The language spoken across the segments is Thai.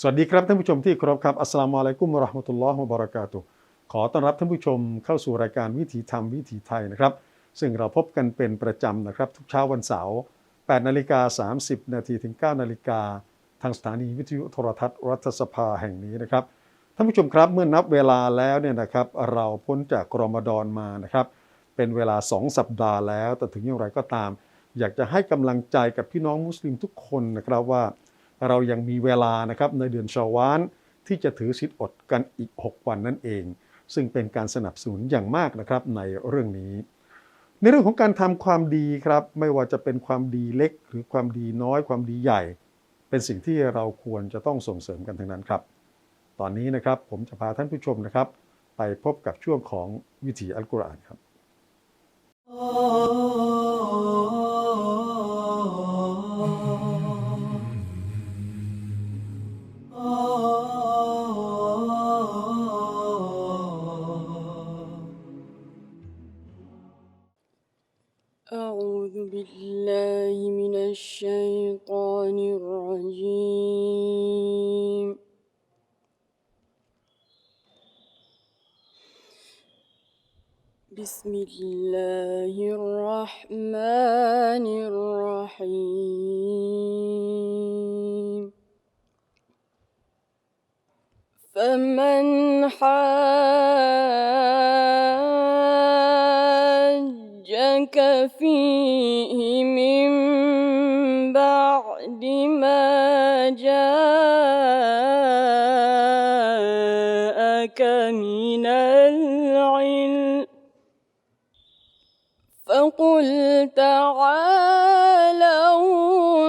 สวัสดีครับท่านผู้ชมที่เคารพครับอัสลามุอะลัยกุมราะห์มะตุลลอฮ์วะบะเรากาตุขอต้อนรับท่านผู้ชมเข้าสู่รายการวิถีธรรมวิถีไทยนะครับ ซึ่งเราพบกันเป็นประจำนะครับ ทุกเช้าวันเสาร์8นาฬิกา30 นาทีถึง 9นาฬิกาทางสถานีวิทยุโทรทัศน์รัฐสภาแห่งนี้นะครับท่านผู้ชมครับเมื่อนับเวลาแล้วเนี่ยนะครับเราพ้นจากรอมฎอนมานะครับเป็นเวลา 2 สัปดาห์แล้ว แต่ถึงอย่างไรก็ตาม อยากจะให้กำลังใจกับพี่น้องมุสลิมทุกคนนะครับว่า เรายังมีเวลานะครับในเดือนชาวาน ที่จะถือสิทธิอดกันอีก 6 วันนั่นเอง ซึ่งเป็นการสนับสนุนอย่างมากนะครับในเรื่องนี้ ในเรื่องของการทำความดีครับไม่ว่าจะเป็นความดีเล็ก หรือความดีน้อยความดีใหญ่ เป็นสิ่งที่เราควรจะต้องส่งเสริมกันทั้งนั้นครับ ตอนนี้นะครับผมจะพาท่านผู้ชมนะครับ ไปพบกับช่วงของวิถีอัลกุรอานครับ oh. الشيطان الرجيم. بسم الله الرحمن الرحيم. فمن حاجك فيه من ما جاءك من العلم فقل تعالوا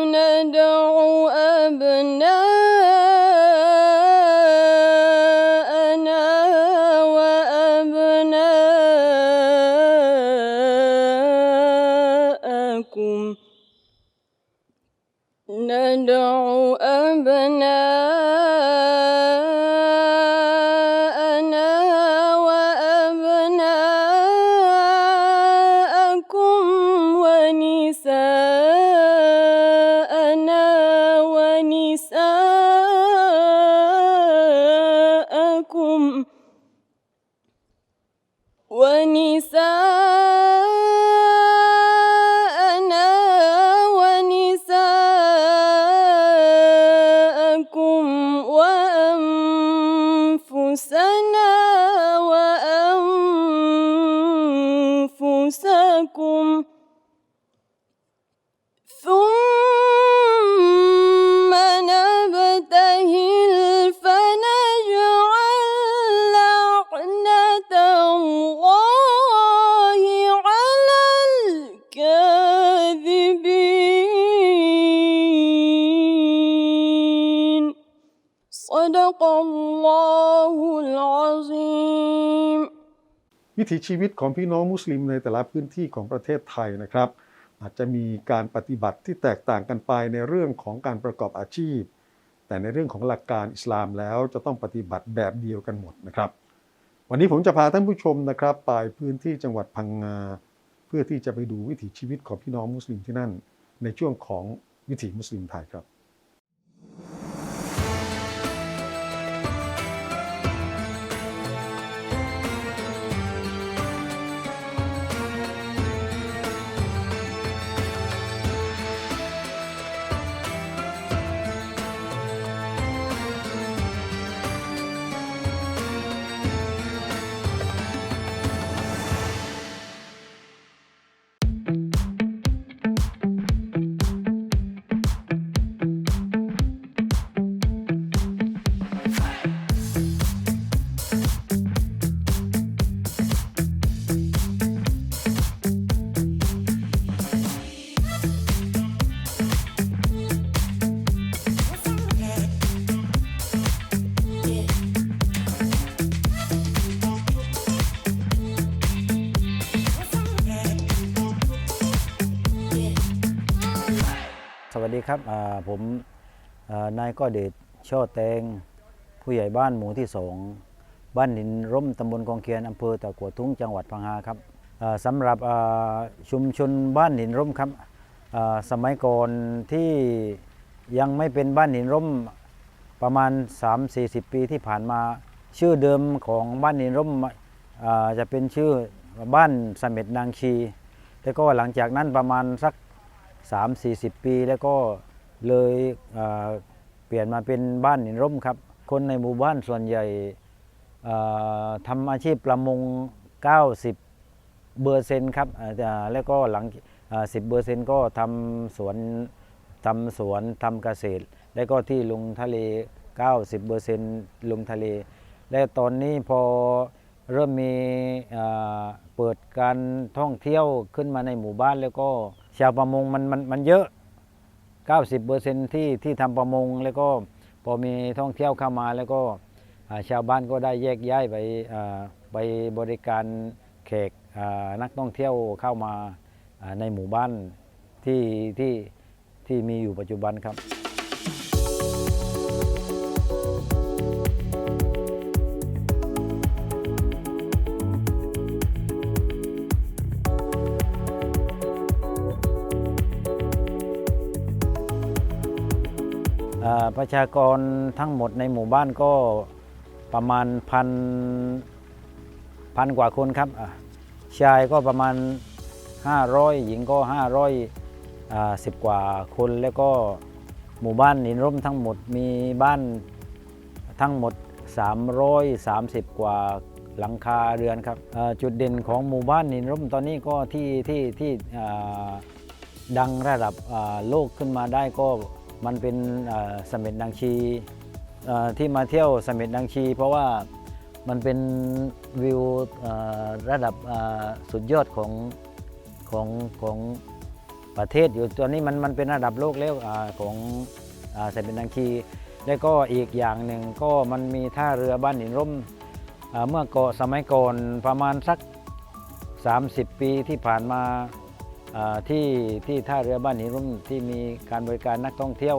ندع صدق الله العظيم วิถีชีวิตของพี่น้องมุสลิมในแต่ละพื้นที่ของประเทศไทยนะครับ อาจจะมีการปฏิบัติที่แตกต่างกันไปในเรื่องของการประกอบอาชีพ แต่ในเรื่องของหลักการอิสลามแล้วจะต้องปฏิบัติแบบเดียวกันหมดนะครับ วันนี้ผมจะพาท่านผู้ชมนะครับ ไปพื้นที่จังหวัดพังงา เพื่อที่จะไปดูวิถีชีวิตของพี่น้องมุสลิมที่นั่น ในช่วงของวิถีมุสลิมไทยครับ ครับผมนายก้อเดชช่อแตง ผู้ใหญ่บ้านหมู่ที่สองบ้านหินร่มตำบลกองเคียนอำเภอตะกัวทุ่งจังหวัดพังงาครับสำหรับชุมชนบ้านหินร่มครับสมัยก่อนที่ยังไม่เป็นบ้านหินร่มประมาณ 3-40 ปีที่ผ่านมา ชื่อเดิมของบ้านนินร่มจะเป็นชื่อบ้านเสม็ดนางชี แล้วก็หลังจากนั้นประมาณสัก 3-40 ปีแล้วก็ เลยเปลี่ยนมาเป็นบ้านนินร่มครับ คนในหมู่บ้านส่วนใหญ่อ่าทำอาชีพประมง 90เบอร์เซนต์ครับแล้วก็หลังสิบเบอร์เซนต์ก็ทำสวนทำสวนทำเกษตร แล้วก็ที่ลงทะเล 90เปอร์เซ็นต์ลงทะเล และตอนนี้พอเริ่มมีเปิดการท่องเที่ยวขึ้นมาในหมู่บ้านแล้วก็ชาวประมงมันมันมันเยอะ 90เปอร์เซ็นที่ที่ทำประมง แล้วก็พอมีท่องเที่ยวเข้ามาแล้วก็ชาวบ้านก็ได้แยกย้ายไปไปบริการแขกนักท่องเที่ยวเข้ามาในหมู่บ้านที่ที่ที่มีอยู่ปัจจุบันครับ ประชากรทั้งหมดในหมู่บ้านก็ประมาณพันพันกว่าคนครับชายก็ประมาณ 500 หญิงก็500อ่าสิบกว่าคน แล้วก็หมู่บ้านนินร่มทั้งหมดมีบ้านทั้งหมด 330 กว่าหลังคาเรือนครับจุดเด่นของหมู่บ้านนินร่มตอนนี้ก็ที่ที่ที่ดังระดับโลกขึ้นมาได้ก็ มันเป็นเสม็ดนางชีที่มาเที่ยวเสม็ดนางชี เพราะว่ามันเป็นวิวระดับสุดยอดของของของประเทศอยู่ตัวนี้มันมันเป็นระดับโลกแล้วอของอ่าเสม็ดนางชี แล้วก็อีกอย่างหนึ่งก็มันมีท่าเรือบ้านหินร่มเมื่อก่อสมัยก่อนประมาณสัก 30 ปีที่ผ่านมา ที่ที่ท่าเรือบ้านหินรุ่มที่มีการบริการนักท่องเที่ยว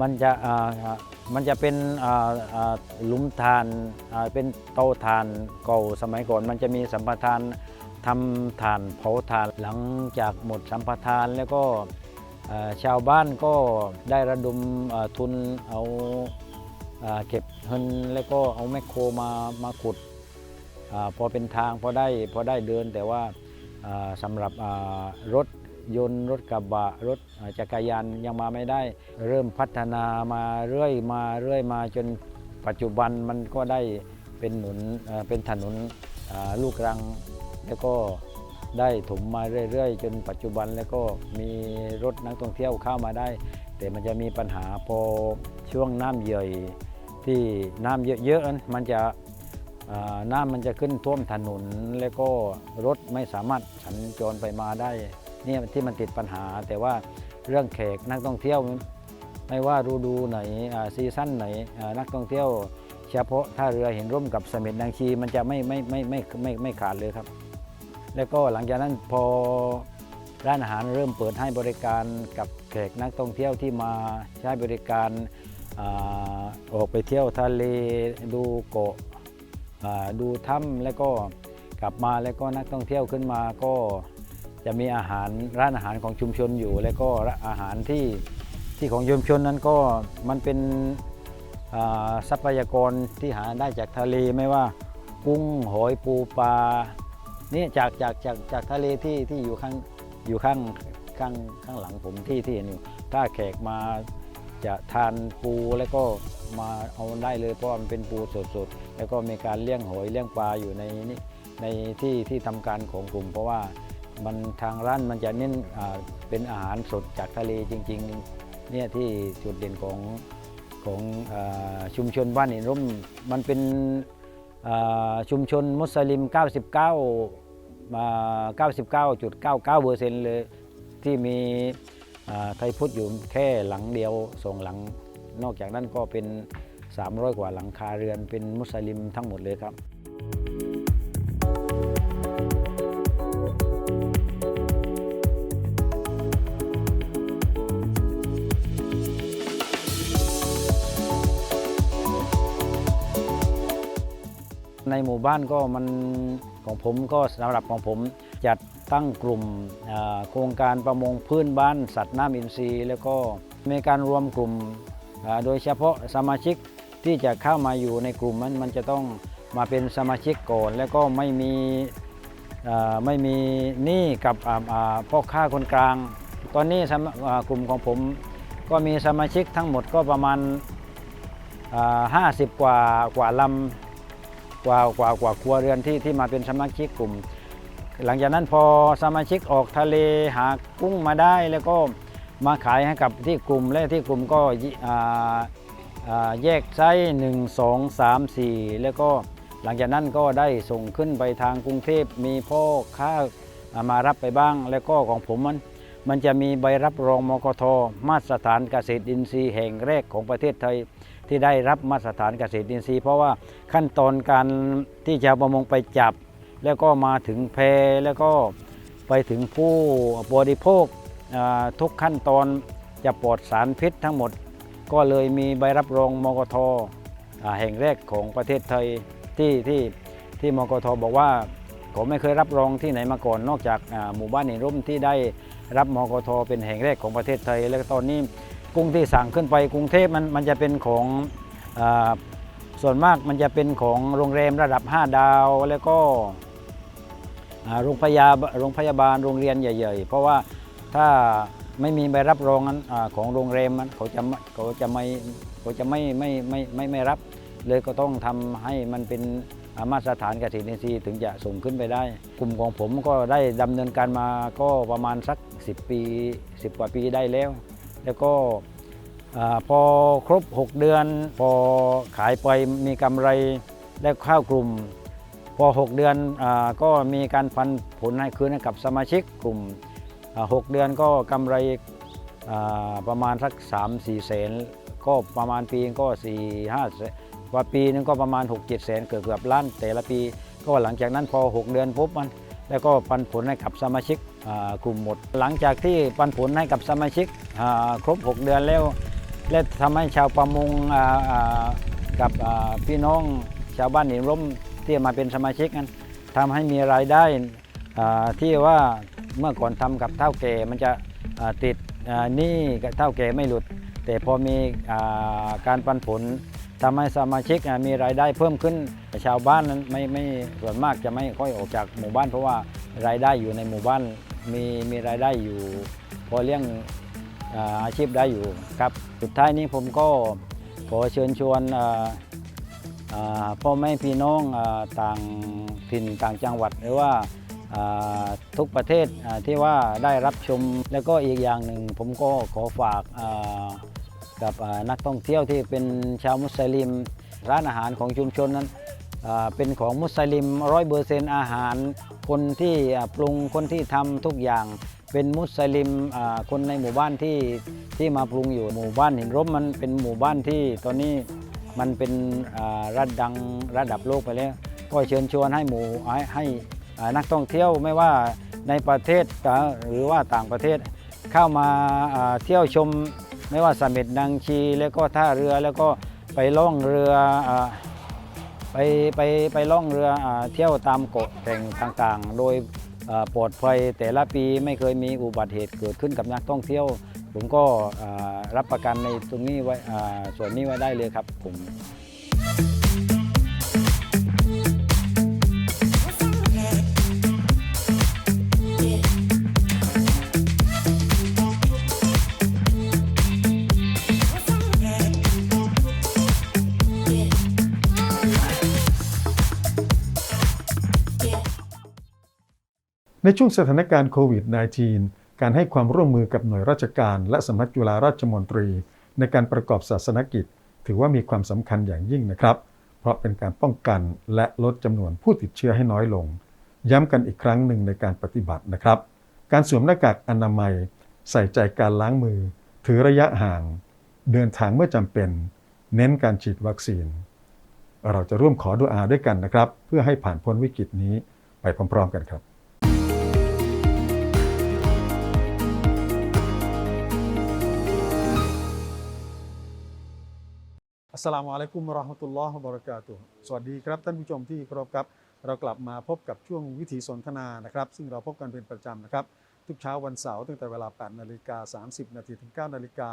มันจะมันจะเป็นหลุมทานเป็นเตาถ่านเก่าสมัยก่อน มันจะมีสัมปทานทำถ่านเผาถ่านหลังจากหมดสัมปทานแล้วก็ชาวบ้านก็ได้ระดมทุนเอาอ่าเก็บเงินแล้วก็เอาแมคโครมามาขุดอพอเป็นทางพอได้พอได้เดินแต่ว่า สำหรับรถยนต์รถกระบะรถจักรยานยังมาไม่ได้ เริ่มพัฒนามาเรื่อยมาเรื่อยมาจนปัจจุบันมันก็ได้เป็นหนุนเป็นถนนลูกรัง แล้วก็ได้ถมมาเรื่อยๆ จนปัจจุบันแล้วก็มีรถนักท่องเที่ยวเข้ามาได้ แต่มันจะมีปัญหาพอช่วงน้ำเย่อยที่น้ำเยอะๆมันจะ น้ำมันจะขึ้นท่วมถนน แล้วก็รถไม่สามารถสัญจรไปมาได้เนี่ยที่มันติดปัญหา แต่ว่าเรื่องแขกนักท่องเที่ยว ไม่ว่าฤดูไหนซีซั่นไหนนักท่องเที่ยว เฉพาะท่าเรือเห็นร่มกับเสม็ดนางชีมันจะไม่ไม่ไม่ไม่ไม่ไม่ขาดเลยครับ แล้วก็หลังจากนั้นพอร้านอาหารเริ่มเปิดให้บริการกับแขกนักท่องเที่ยวที่มาใช้บริการออกไปเที่ยวทะเลดูเกาะ ดูถ้ำแล้วก็กลับมาแล้วก็นักท่องเที่ยวขึ้นมาก็จะมีอาหารร้านอาหารของชุมชนอยู่ แล้วก็อาหารที่ที่ของชุมชนนั้นก็มันเป็นทรัพยากรที่หาได้จากทะเลไม่ว่ากุ้งหอยปูปลาเนี่ยจากจากจากจากทะเลที่ที่อยู่ข้างอยู่ข้างข้างข้างหลังผมที่ที่เห็นอยู่ถ้าแขกมา จะทานปูแล้วก็มาเอาได้เลยเพราะมันเป็นปูสดๆ แล้วก็มีการเลี้ยงหอยเลี้ยงปลาอยู่ในนี้ในที่ที่ทำการของกลุ่ม เพราะว่ามันทางร้านมันจะเน้นเป็นอาหารสดจากทะเลจริงๆเนี่ยที่จุดเด่นของของอชุมชนบ้านหินร่มมันเป็นชุมชนมุสลิม 99 มา 99.99เปอร์เซ็นต์เลยที่มี ไทยพุทธอยู่แค่หลังเดียวสองหลัง นอกจากนั้นก็เป็น 300 กว่าหลังคาเรือนเป็นมุสลิมทั้งหมดเลยครับในหมู่บ้านก็มันของผมก็สำหรับของผมจัด ตั้งกลุ่มโครงการประมงพื้นบ้าน สัตว์น้ำอินทรีย์ แล้วก็มีการรวมกลุ่มโดยเฉพาะสมาชิกที่จะเข้ามาอยู่ในกลุ่มมันมันจะต้องมาเป็นสมาชิกก่อน แล้วก็ไม่มีไม่มีหนี้กับพ่อค้าคนกลาง ตอนนี้กลุ่มของผมก็มีสมาชิกทั้งหมดก็ประมาณห้าสิบกว่ากว่าลำกว่ากว่ากว่าครัวเรือนที่ที่มาเป็นสมาชิกกลุ่ม หลังจากนั้นพอสมาชิกออกทะเลหากุ้งมาได้แล้วก็มาขายให้กับที่กลุ่มและที่กลุ่มก็แยกไส้หนึ่งสองสามสี่แล้วก็หลังจากนั้นก็ได้ส่งขึ้นไปทางกรุงเทพมีพ่อค้าามารับไปบ้าง แล้วก็ของผมมันมันจะมีใบรับรองมกทมาตรฐานเกษตรอินทรีย์แห่งแรกของประเทศไทยที่ได้รับมาตรฐานเกษตรอินทรีย์ เพราะว่าขั้นตอนการที่ชาวประมงไปจับ แล้วก็มาถึงแพแล้วก็ไปถึงผู้บริโภคทุกขั้นตอนจะปลอดสารพิษทั้งหมด ก็เลยมีใบรับรองมกทแห่งแรกของประเทศไทยที่ที่ที่มกทบอกว่าผมไม่เคยรับรองที่ไหนมาก่อน นอกจากหมู่บ้านหินร่มที่ได้รับมกทเป็นแห่งแรกของประเทศไทย แล้วตอนนี้กุ้งที่สั่งขึ้นไปกรุงเทพมันมันจะเป็นของอส่วนมากมันจะเป็นของโรงแรมระดับ 5 ดาวแล้วก็ โรงพยาบาลโรงพยาบาลโรงเรียนใหญ่ ๆ เพราะว่าถ้าไม่มีใบรับรองนั้นของโรงแรมมันเขาจะเขาจะไม่เขาจะไม่ไม่ไม่ไม่ไม่รับ เลยก็ต้องทำให้มันเป็นมาตรฐานเกษตรอินทรีย์ถึงจะส่งขึ้นไปได้ กลุ่มของผมก็ได้ดำเนินการมาก็ประมาณสัก 10 ปี 10 กว่าปีได้แล้ว แล้วก็พอครบ 6 เดือน พอขายไปมีกำไรได้เข้ากลุ่ม พอ 6 เดือนอก็มีการพันผลให้คืนให้กับสมาชิกกลุ่ม 6 เดือนก็กำไรประมาณสัก 3 4แสนก็ประมาณปีก็ 4 5แสนว่าปีนึงก็ประมาณ 6 7แสนเกือบเกือบล้านแต่ละปีก็หลังจากนั้นพอ 6 เดือนปุ๊บมัน แล้วก็ปันผลให้กับสมาชิกกลุ่มหมด หลังจากที่ปันผลให้กับสมาชิกครบ 6 เดือนแล้ว และทำให้ชาวประมงกับพี่น้องชาวบ้านหินร่ม ที่มาเป็นสมาชิกนั้นทำให้มีรายได้ที่ว่าเมื่อก่อนทำกับเท่าแก่มันจะติดหนี้กับเท่าแก่ไม่หลุด แต่พอมีอาการปันผลทำให้สมาชิกมีรายได้เพิ่มขึ้นชาวบ้านนั้นไม่ไม่ส่วนมากจะไม่ค่อยออกจากหมู่บ้าน เพราะว่ารายได้อยู่ในหมู่บ้านมีมีรายได้อยู่ พอเลี้ยงอาอาชีพได้อยู่ครับสุดท้ายนี้ผมก็ขอเชิญชวนอ พ่อแม่พี่น้องอต่างถิ่นต่างจังหวัดหรือว่าทุกประเทศที่ว่าได้รับชม แล้วก็อีกอย่างหนึ่งผมก็ขอฝากกับนักท่องเที่ยวที่เป็นชาวมุสลิม ร้านอาหารของชุมชนนั้นเป็นของมุสลิมร้อยเปอร์เซนอาหาร คนที่ปรุงคนที่ทำทุกอย่างเป็นมุสลิมคนในหมู่บ้านที่ที่มาปรุงอยู่หมู่บ้านหินร่มมันเป็นหมู่บ้านที่ตอนนี้ มันเป็นระดังระดับโลกไปแล้วก็เชิญชวนให้หมู่ให้ให้นักท่องเที่ยวไม่ว่าในประเทศหรือว่าต่างประเทศเข้ามาเที่ยวชมไม่ว่าเสม็ดนางชีแล้วก็ท่าเรือแล้วก็ไปล่องเรือไปไปไปล่องเรือเที่ยวตามเกาะแห่งต่างๆ โดยปลอดภัยแต่ละปีไม่เคยมีอุบัติเหตุเกิดขึ้นกับนักท่องเที่ยว ผมก็รับประกันในตรงนี้ไว้ส่วนนี้ไว้ได้เลยครับผมในช่วงสถานการณ์โควิด -19 การให้ความร่วมมือกับหน่วยราชการ และสำนักจุฬาราชมนตรี ในการประกอบศาสนกิจ ถือว่ามีความสำคัญอย่างยิ่งนะครับ เพราะเป็นการป้องกันและลดจำนวนผู้ติดเชื้อให้น้อยลง ย้ำกันอีกครั้งหนึ่งในการปฏิบัตินะครับ การสวมหน้ากากอนามัย ใส่ใจการล้างมือ ถือระยะห่าง เดินทางเมื่อจำเป็น เน้นการฉีดวัคซีน เราจะร่วมขอดุอาด้วยกันนะครับ เพื่อให้ผ่านพ้นวิกฤตนี้ไปพร้อมๆกันครับ อัสสลามุอะลัยกุมราะห์มะตุลลอฮ์บะเราะกาตุสวัสดีครับท่านผู้ชมที่เคารพครับ เรากลับมาพบกับช่วงวิถีสนทนานะครับ ซึ่งเราพบกันเป็นประจำนะครับ ทุกเช้าวันเสาร์ตั้งแต่เวลา 8 นาฬิกา 30 นาทีถึง 9 นาฬิกา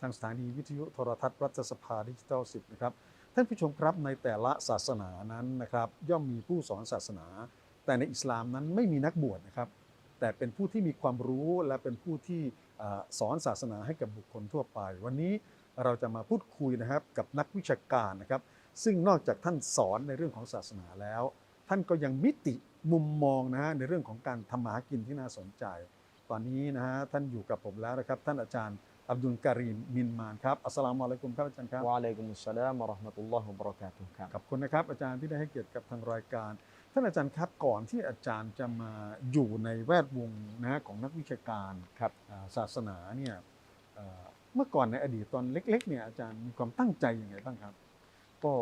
ทางสถานีวิทยุโทรทัศน์รัฐสภาดิจิทัล 10 นะครับ ท่านผู้ชมครับในแต่ละศาสนานั้นนะครับ ย่อมมีผู้สอนศาสนา แต่ในอิสลามนั้นไม่มีนักบวชนะครับ แต่เป็นผู้ที่มีความรู้และเป็นผู้ที่อสอนศาสนาให้กับบุคคลทั่วไป วันนี้ เราจะมาพูดคุยนะครับกับนักวิชาการนะครับ ซึ่งนอกจากท่านสอนในเรื่องของศาสนาแล้ว ท่านก็ยังมิติมุมมองนะฮะในเรื่องของการทำมาหากินที่น่าสนใจ ตอนนี้นะฮะท่านอยู่กับผมแล้วนะครับ ท่านอาจารย์อับดุลการีมมินมานครับอัสสลามุอะลัยกุมครับอาจารย์ครับวะอะลัยกุมุสสลามวะเราะห์มะตุลลอฮ์วะบะเราะกาตุฮ์ครับขอบคุณนะครับอาจารย์ที่ได้ให้เกียรติกับทางรายการ ท่านอาจารย์ครับก่อนที่อาจารย์จะมาอยู่ในแวดวงนะฮะของนักวิชาการครับอ่าศาสนาเนี่ย เอ่อเมื่อก่อนในอดีตตอนเล็ก ๆ เนี่ยอาจารย์มีความตั้งใจยังไงบ้างครับ ก็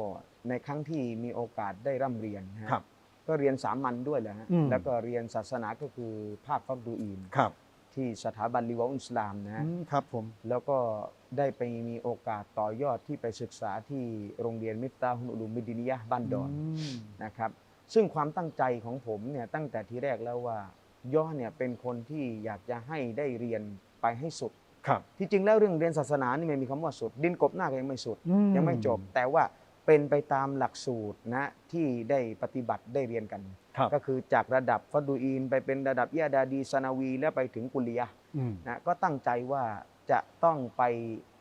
ในครั้งที่มีโอกาสได้ร่ำเรียนนะฮะครับ ก็เรียนสามัญด้วยแหละฮะอืม แล้วก็เรียนศาสนาก็คือภาคฟักดูอีน ครับที่สถาบันลิวาอุลอิสลามนะฮะ อืมครับผม แล้วก็ได้ไปมีโอกาสต่อยอดที่ไปศึกษาที่โรงเรียนมิตตาฮุนอุลุมมิดินียะห์บ้านดอนมนะครับซึ่งความตั้งใจของผมเนี่ยตั้งแต่ทีแรกแล้วว่าย่อเนี่ยเป็นคนที่อยากจะให้ได้เรียนไปให้สุด ครับที่จริงแล้วเรื่องเรียนศาสนานี่ไม่มีคำว่าสุด ดินกบหน้าก็ยังไม่สุดอืยังไม่จบ แต่ว่าเป็นไปตามหลักสูตรนะที่ได้ปฏิบัติได้เรียนกันครับก็คือจากระดับฟัดดูอีนไปเป็นระดับยะดาดีซานาวี แล้วไปถึงกุลียะห์อืมนะก็ตั้งใจว่าจะต้องไป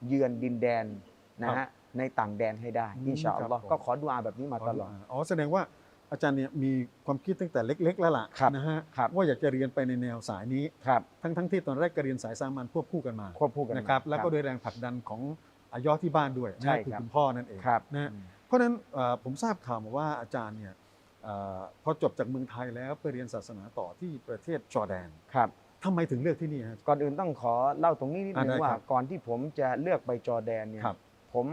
เยือนดินแดนนะครัฮะบในต่างแดนให้ได้อืมอินชาอัลลอฮ์ครับผมก็ขอดุอาแบบนี้มาตลอดอ๋อแสดงว่า อาจารย์เนี่ยมีความคิดตั้งแต่เล็ก ๆ แล้วล่ะครับนะฮะครับว่าอยากจะเรียนไปในแนวสายนี้ ครับทั้งทั้งที่ตอนแรกก็เรียนสายสามัญควบคู่กันมาควบคู่กันมานะครับแล้วก็ครับโดยแรงผลักดันของอายอที่บ้านด้วยใช่นะคือครับ คุณพ่อนั่นเองครับนะฮะเพราะฉะนั้นเอ่อผมทราบข่าวมาว่าอาจารย์เนี่ยเอ่อพอจบจากเมืองไทยแล้วไปเรียนศาสนาต่อที่ประเทศจอร์แดนครับ ทำไมถึงเลือกที่นี่ฮะ ก่อนอื่นต้องขอเล่าตรงนี้นิดอ่านึได้งว่าครับก่อนที่ผมจะเลือกไปจอร์แดนเนี่ยครับผม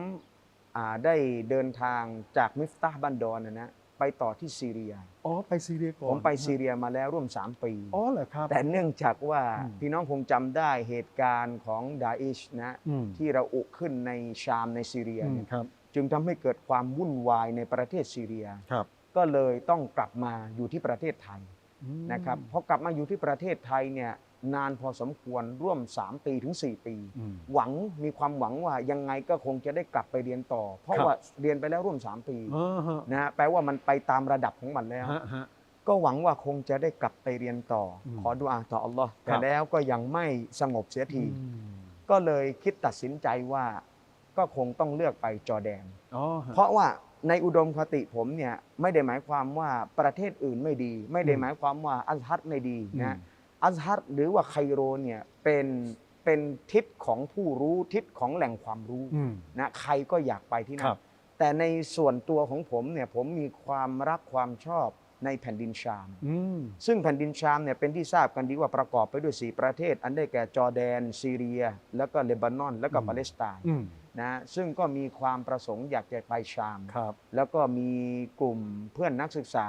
อ่าได้เดินทางจากมิฟตาห์บันดอนนะนะ ไปต่อที่ซีเรีย อ๋อไปซีเรียก่อนผมไปซีเรียมาแล้วร่วม 3 ปี อ๋อเหรอครับ แต่เนื่องจากว่าอืมพี่น้องคงจำได้เหตุการณ์ของดาอิชนะอืมที่เราอุขึ้นในชามในซีเรียอืมเนี่ยครับจึงทำให้เกิดความวุ่นวายในประเทศซีเรียครับ ก็เลยต้องกลับมาอยู่ที่ประเทศไทยอืมนะครับพอกลับมาอยู่ที่ประเทศไทยเนี่ย นานพอสมควรร่วม 3 ปีถึง 4 ปีอืมหวังมีความหวังว่ายังไงก็คงจะได้กลับไปเรียนต่อ เพราะครับว่าเรียนไปแล้วร่วม 3 ปีอ๋อฮะนะฮะแปลว่ามันไปตามระดับของมันแล้วฮะฮะก็หวังว่าคงจะได้กลับไปเรียนต่ออมขอดุอาต่ออัลลอฮ์ครัแต่บแล้วก็ยังไม่สงบเสียทีอืมก็เลยคิดตัดสินใจว่าก็คงต้องเลือกไปจอร์แดนอ๋อฮะเพราะว่าในอุดมคติผมเนี่ยไม่ได้หมายความว่าประเทศอื่นไม่ดี ไม่ได้อืมหมายความว่าอัลฮัดไม่ดีอืมนะ อัลฮัดหรือว่าไคโรเนี่ยเป็นเป็นทิศของผู้รู้ทิศของแหล่งความรู้อืมนะใครก็อยากไปที่คนั่รันบแต่ในส่วนตัวของผมเนี่ยผมมีความรักความชอบในแผ่นดินชามอืมซึ่งแผ่นดินชามเนี่ยเป็นที่ทราบกันดีว่าประกอบไปด้วย4ประเทศ อันได้แก่จอร์แดน ซีเรีย แล้วก็เลบานอน แล้วก็อืมปาเลสไตน์อืมนะซึ่งก็มีความประสงค์อยากจะไปชามครับแล้วก็มีกลุ่มเพื่อนนักศึกษา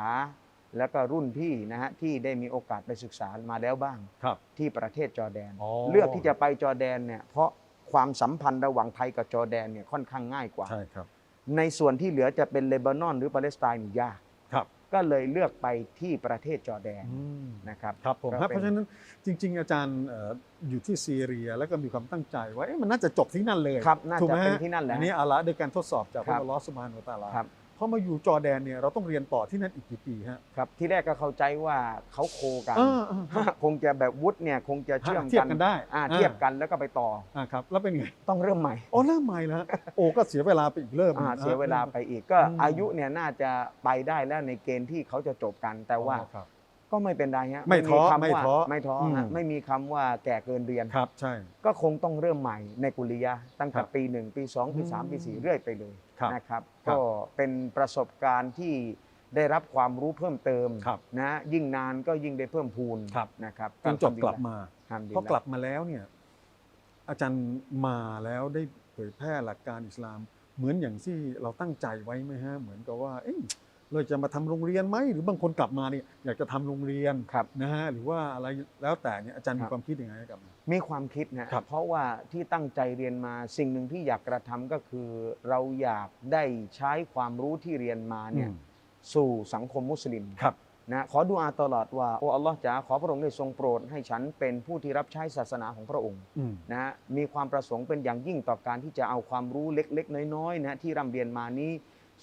แล้วก็รุ่นพี่นะฮะที่ได้มีโอกาสไปศึกษามาแล้วบ้าง ครับ ที่ประเทศจอร์แดน อ๋อ เลือกที่จะไปจอร์แดนเนี่ยเพราะความสัมพันธ์ระหว่างไทยกับจอร์แดนเนี่ยค่อนข้างง่ายกว่า ใช่ครับ ในส่วนที่เหลือจะเป็นเลบานอนหรือปาเลสไตน์นี่ยากครับก็เลยเลือกไปที่ประเทศจอร์แดนอืมนะครับ ครับผมก็ฮะเป็น เพราะฉะนั้นจริง ๆ อาจารย์เอ่ออยู่ที่ซีเรียแล้วก็มีความตั้งใจว่าเอ๊ะมันน่าจะจบที่นั่นเลยครับน่าถูกจะไหมเป็นฮะที่นั่นแหละ อันนี้อาละด้วยการทดสอบจากพครัระบ อัลลอฮ์สุบฮานะฮูวะตะอาลาครับ พอมาอยู่จอร์แดนเนี่ยเราต้องเรียนต่อที่นั่นอีกกี่ปีฮะ ครับที่แรกก็เข้าใจว่าเขาโคกัน เออเออเออ คงจะแบบวุฒิเนี่ยคงจะเชื่อมเทียบกันได้อ่าอ่าเทียบกันแล้วก็ไปต่ออ่าครับแล้วเป็นไงต้องเริ่มใหม่โอ้เริ่มใหม่แล้วฮะโอ้ก็เสียเวลาไปอีกเริ่มหนึ่งอ่าเสียเวลาไปอีกก็อืม อายุเนี่ยน่าจะไปได้แล้วในเกณฑ์ที่เขาจะจบกันแต่ว่า อ๋อครับ ก็ไม่เป็นไรฮะไม่ท้อคำไม่ว่าท้อไม่ท้ออืมฮะไม่มีคำว่าแก่เกินเรียน ครับใช่ ก็คงต้องเริ่มใหม่ในกุลียะห์ตั้งครัแต่บปีหนึ่งปีสองปีสามอืมปีสี่เรื่อยไปเลย ครับนะครับ ครับก็เป็นประสบการณ์ที่ได้รับความรู้เพิ่มเติมครับนะยิ่งนานก็ยิ่งได้เพิ่มพูนครับ นะครับจนจบกลับมาฮัมดุลิลพอลาห์กลับมาแล้วเนี่ยอาจารย์มาแล้วได้เผยแพร่หลักการอิสลาม เหมือนอย่างที่เราตั้งใจไว้ไหมฮะเหมือนกับว่าเอ๊ะ เราจะมาทำโรงเรียนไหมหรือบางคนกลับมาเนี่ยอยากจะทำโรงเรียนครับนะฮะหรือว่าอะไรแล้วแต่เนี่ยอาจารย์ครัมีบความคิดยังไงกับมันมีความคิดนะครับเพราะว่าที่ตั้งใจเรียนมาสิ่งหนึ่งที่อยากกระทำก็คือ เราอยากได้ใช้ความรู้ที่เรียนมาเนี่ยอืมสู่สังคมมุสลิมครับนะขอดุอาตลอดว่าโอ้อัลลอฮ์จ๋าขอพระองค์ได้ทรงโปรดให้ฉันเป็นผู้ที่รับใช้ศาสนาของพระองค์อืมนะฮะมีความประสงค์เป็นอย่างยิ่งต่อการที่จะเอาความรู้เล็ก ๆ น้อยๆนะที่ร่ำเรียนมานี้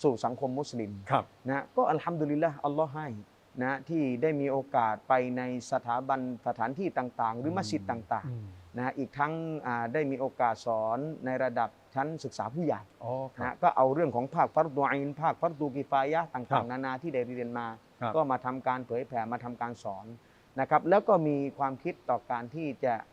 สู่สังคมมุสลิมครับนะก็อัลฮัมดุลิลละอัลลอฮ์ให้นะที่ได้มีโอกาสไปในสถาบันสถานที่ต่างๆ หรือมัสยิดต่างอืมๆนะอีกทั้งอ่าได้มีโอกาสสอนในระดับชั้นศึกษาผู้ใหญ่อ๋อครันะบก็เอาเรื่องของภาคฟัรดูอินภาคฟัรดูกิฟายะห์ครัต่างบๆนานาที่ได้เรียนมาครับก็มาทำการเผยแผ่มาทำการสอนนะครับแล้วก็มีความคิดต่อการที่จะอ่า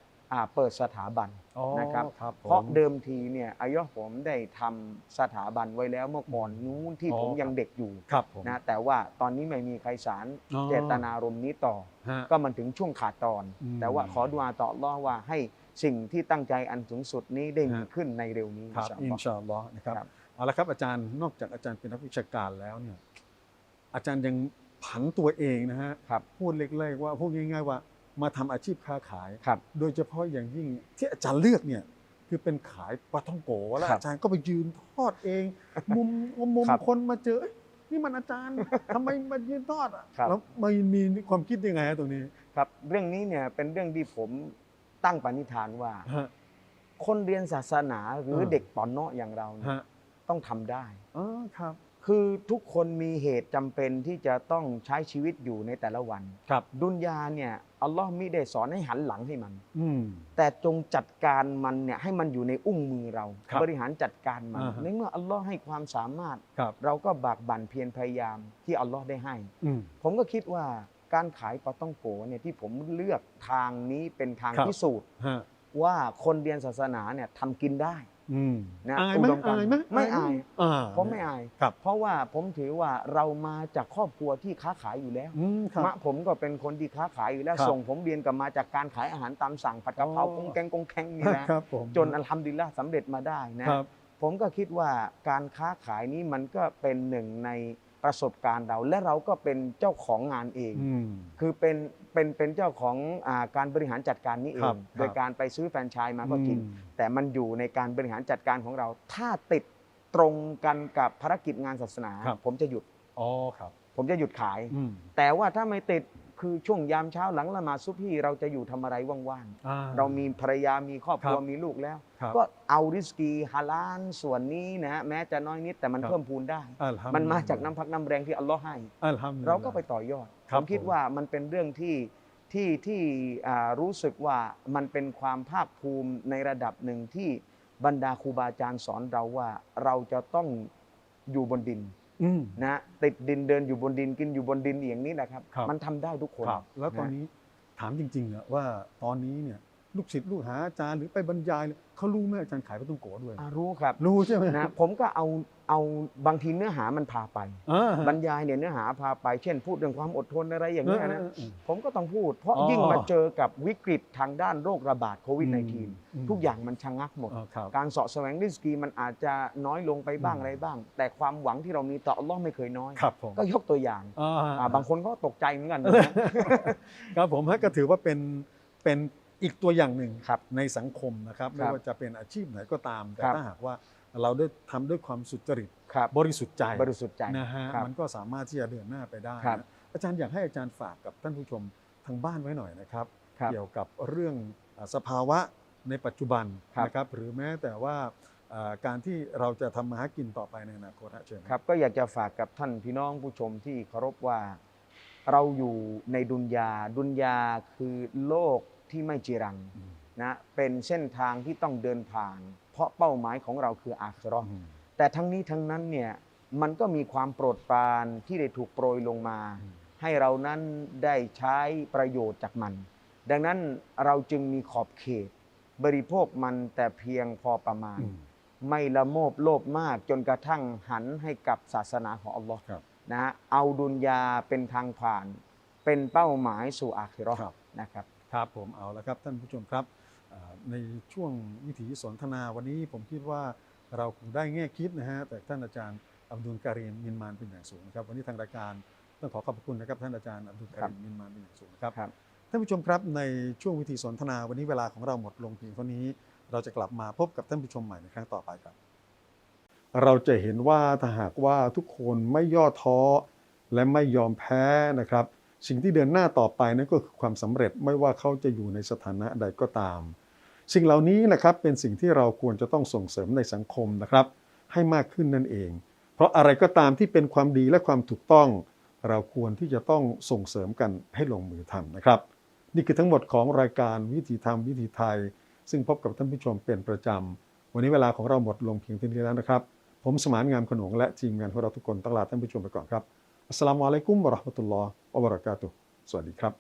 เปิดสถาบันอ๋อนะครับครับผมเพราะเดิมทีเนี่ยอายะห์ผมได้ทำสถาบันไว้แล้วเมื่อก่อนนู้นที่อ๋อผมครับยังเด็กอยู่ครับผมนะแต่ว่าตอนนี้ไม่มีใครสารอ๋อเจตนารมณ์นี้ต่อฮะก็มันถึงช่วงขาดตอนอืมแต่ว่าขอดุอาต่ออัลเลอฮ์ว่าให้สิ่งที่ตั้งใจอันสูงสุดนี้ได้มีฮะขึ้นในเร็วนี้ครับอินชาอัลลอฮ์อินชาอัลลอฮ์นะครับครับเอาละครับอาจารย์นอกจากอาจารย์เป็นนักวิชาการแล้วเนี่ยอาจารย์ยังผันตัวเองนะฮะครับพูดเล็กๆว่าพูดง่าย ๆว่า มาทำอาชีพค้าขาย ครับ โดยเฉพาะอย่างยิ่งที่อาจารย์เลือกเนี่ยคือเป็นขายปลาท่องโกแล้วครับอาจารย์ก็ไปยืนทอดเอง มุมมุมครับคนมาเจอเอ้ยนี่มันอาจารย์ ทำไมมายืนทอดอะครับ แล้วมันมีความคิดยังไงฮะตรงนี้ครับ เรื่องนี้เนี่ยเป็นเรื่องที่ผมตั้งปณิธานว่า ฮะ คนเรียนศาสนาหรือเออ เด็กปอนเนาะอย่างเราเนี่ยฮะต้องทำได้ อ๋อครับ คือทุกคนมีเหตุจำเป็นที่จะต้องใช้ชีวิตอยู่ในแต่ละวัน ครับดุนยาเนี่ยอัลลอฮ์มิได้สอนให้หันหลังให้มัน อืม แต่จงจัดการมันเนี่ยให้มันอยู่ในอุ้งมือเรา ครับบริหารจัดการมันอ่าฮะ ในเมื่ออัลลอฮ์ให้ความสามารถ ครับเราก็บากบั่นเพียรพยายามที่อัลลอฮ์ได้ให้ อืม ผมก็คิดว่าการขายปาต้องโกเนี่ยที่ผมเลือกทางนี้เป็นทางครับ พิสูจน์ ฮะว่าคนเรียนศาสนาเนี่ยทำกินได้ อืมนะอายไหมอุดมการณ์อายไหมไม่อาย อ่า ผมไม่อาย ครับ เพราะว่าผมถือว่าเรามาจากครอบครัวที่ค้าขายอยู่แล้วอืมครับ มะผมก็เป็นคนที่ค้าขายอยู่แล้ว ครับส่งผมเรียนกลับมาจากการขายอาหารตามสั่งผัดกะเพราอ๋อ กงแกงกงแกงนี่นะ ครับผมจนอัลฮัมดุลิลละห์สำเร็จมาได้นะ ครับ ผมก็คิดว่าการค้าขายนี้มันก็เป็นหนึ่งใน ประสบการณ์เรา และเราก็เป็นเจ้าของงานเองอืมคือเป็นเป็นเป็นเจ้าของอาการบริหารจัดการนี้เอครังบโดยการไปซื้อแฟรนไชส์มาก็จริงอืมแต่มันอยู่ในการบริหารจัดการของเรา ถ้าติดตรงกันกับภารกิจงานศาสนา ครับผมจะหยุด อ๋อครับผมจะหยุดขายอืมแต่ว่าถ้าไม่ติด คือช่วงยามเช้าหลังละหมาดซุบฮีเราจะอยู่ทำอะไรว่างอ่ๆเรามีภรรยามีครอบครัวครับมีลูกแล้ว ครับก็เอาริสกีฮาลาลส่วนนี้นะฮะแม้จะน้อยนิดแต่มันครับ เพิ่มพูนได้ อัลฮัดุมันมาลิลลฮ์จากน้ำพักน้ำแรงที่อัลลอฮ์ให้ อัลฮัมดุลิลลฮ์เราก็ไปต่อยอดครัผบมคิดผม ว่ามันเป็นเรื่องที่ที่ที่อ่ารู้สึกว่ามันเป็นความภาคภูมิในระดับหนึ่งที่บรรดาครูบาอาจารย์สอนเราว่าเราจะต้องอยู่บนดิน อืม นะติดดินเดินอยู่บนดินกินอยู่บนดินอย่างนี้แหละครับ ครับ มันทำได้ทุกคน ครับแล้วตอนนะนี้ถามจริงๆอะว่าตอนนี้เนี่ย ลูกศิษย์ลูกหาอาจารย์หรือไปบรรยายเนี่ยเขารู้ไหมอาจารย์ขายพระตุ้งโกะด้วย อ่ารู้ครับรู้ใช่ไหมนะผมก็เอาเอาบางทีเนื้อหามันพาไป อ่า บรรยายเนี่ยเนื้อหาพาไปเช่น พูดเรื่องความอดทนอะไรอย่างนี้ยนะเออเออเออผมก็ต้องพูด เพราะอ๋อยิ่งมาเจอกับวิกฤตทางด้านโรคระบาดโควิด อืม -19 ทุกอย่างมันชะงักหมดอ๋อครับ การเสาะแสวงริสกีมันอาจจะน้อยลงไปบ้างอืม อะไรบ้าง แต่ความหวังที่เรามีต่ออัลลอฮ์ไม่เคยน้อย ครับผมก็ยกตัวอย่างอ่า อ่าบางคนก็ตกใจเหมือนกันนะ ครับผมฮะก็ถือว่าเป็นเป็น อีกตัวอย่างหนึ่งครับในสังคมนะครับไม่ครับว่าจะเป็นอาชีพไหนก็ตาม แต่ครับถ้าหากว่าเราได้ทำด้วยความสุจริตครับบริสุทธิ์ใจบริสุทธิ์ใจนะฮะครับมันก็สามารถที่จะเดินหน้าไปได้ครับนะอาจารย์อยากให้อาจารย์ฝากกับท่านผู้ชมทางบ้านไว้หน่อยนะครับครับเกี่ยวกับเรื่องอ่าสภาวะในปัจจุบันครับนะครับหรือแม้แต่ว่าอ่าการที่เราจะทำมาหากินต่อไปในอนาคตฮะเชิญครับก็อยากจะฝากกับท่านพี่น้องผู้ชมที่เคารพว่า เราอยู่ในดุนยาดุนยาคือโลก ที่ไม่จีรังอืมนะเป็นเส้นทางที่ต้องเดินผ่าน เพราะเป้าหมายของเราคืออาคราะห์อืมแต่ทั้งนี้ทั้งนั้นเนี่ยมันก็มีความโปรดปรานที่ได้ถูกโปรยลงมาอืมให้เรานั้นได้ใช้ประโยชน์จากมัน ดังนั้นเราจึงมีขอบเขต บริโภคมันแต่เพียงพอประมาณอืมไม่ละโมบโลภมากจนกระทั่งหันให้กับศาสนาของอัลลอฮ์ครับนะฮะเอาดุนยาเป็นทางผ่าน เป็นเป้าหมายสู่อาคิเราะห์ครับนะครับ ครับผมเอาละครับท่านผู้ชมครับอ่าในช่วงวิถีสนทนาวันนี้ผมคิดว่าเราคงได้แง่คิดนะฮะแต่ท่านอาจารย์อับดุลการีมมินมานเป็นอย่างสูงนะครับวันนี้ทางรายการต้องขอขอบพระคุณนะครับท่านอาจารย์อับดุลการีมมินมานเป็นอย่างสูงนะครับครับท่านผู้ชมครับในช่วงวิถีสนทนาวันนี้เวลาของเราหมดลงเพียงเท่านี้ เราจะกลับมาพบกับท่านผู้ชมใหม่ในครั้งต่อไปครับ เราจะเห็นว่าถ้าหากว่าทุกคนไม่ย่อท้อและไม่ยอมแพ้นะครับ สิ่งที่เดินหน้าต่อไปนั่นก็คือความสำเร็จไม่ว่าเขาจะอยู่ในสถานะใดก็ตาม สิ่งเหล่านี้นะครับเป็นสิ่งที่เราควรจะต้องส่งเสริมในสังคมนะครับ ให้มากขึ้นนั่นเอง เพราะอะไรก็ตามที่เป็นความดีและความถูกต้อง เราควรที่จะต้องส่งเสริมกันให้ลงมือทำนะครับ นี่คือทั้งหมดของรายการวิถีธรรมวิถีไทย ซึ่งพบกับท่านผู้ชมเป็นประจำวันนี้เวลาของเราหมดลงเพียงเท่านี้แล้วนะครับ ผมสมานงามขนงและทีมงานของเราทุกคนต้องลาท่านผู้ชมไปก่อนครับ อัสสลามุอะลัยกุมวะราะห์มะตุลลอฮ์วะบะเราะกาตุสวัสดีครับ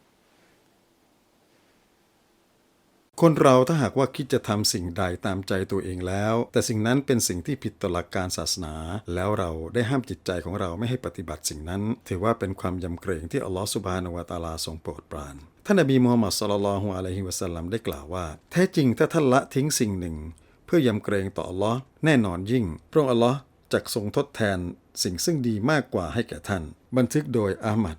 คนเราถ้าหากว่าคิดจะทำสิ่งใดตามใจตัวเองแล้ว แต่สิ่งนั้นเป็นสิ่งที่ผิดต่อหลักการศาสนา แล้วเราได้ห้ามจิตใจของเราไม่ให้ปฏิบัติสิ่งนั้น ถือว่าเป็นความยำเกรงที่อัลลอฮฺสุบฮานาวะตาลาทรงโปรดปรานท่านนบีมูฮัมมัดศ็อลลัลลอฮุอะลัยฮิวะสัลลัมได้กล่าวว่า แท้จริงถ้าท่านละทิ้งสิ่งหนึ่ง เพื่อยำเกรงต่ออัลลอฮ์แน่นอนยิ่ง พระองค์อัลลอฮ์จักทรงทดแทน สิ่งซึ่งดีมากกว่าให้แก่ท่าน บันทึกโดยอามัด